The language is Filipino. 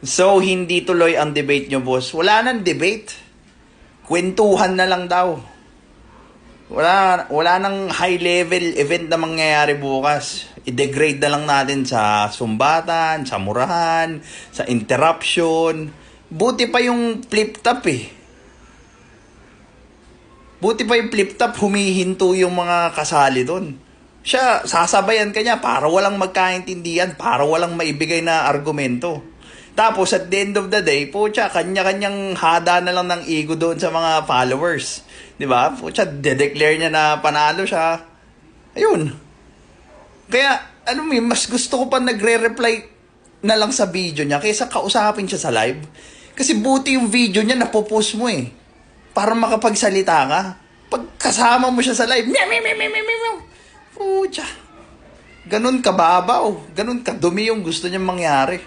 So, hindi tuloy ang debate nyo, boss. Wala nang debate. Kwentuhan na lang daw. Wala, wala nang high-level event na mangyayari bukas. I-degrade na lang natin sa sumbatan, sa murahan, sa interruption. Buti pa yung flip-top eh. Buti pa yung flip-top, humihinto yung mga kasali doon. Siya, sasabayan ka niya para walang magkaintindihan, para walang maibigay na argumento. Tapos at the end of the day, pucha, kanya-kanyang hada na lang ng ego doon sa mga followers. 'Di ba? Pucha, de-declare niya na panalo siya. Ayun. Kaya, ano mo mas gusto ko pa nagre-reply na lang sa video niya kaysa kausapin siya sa live. Kasi buti yung video niya napopost mo eh. Para makapagsalita ka. Pag kasama mo siya sa live, meow, meow, meow, meow, meow, meow. Pucha. Ganun kababaw. Ganun kadumi yung gusto niyang mangyari.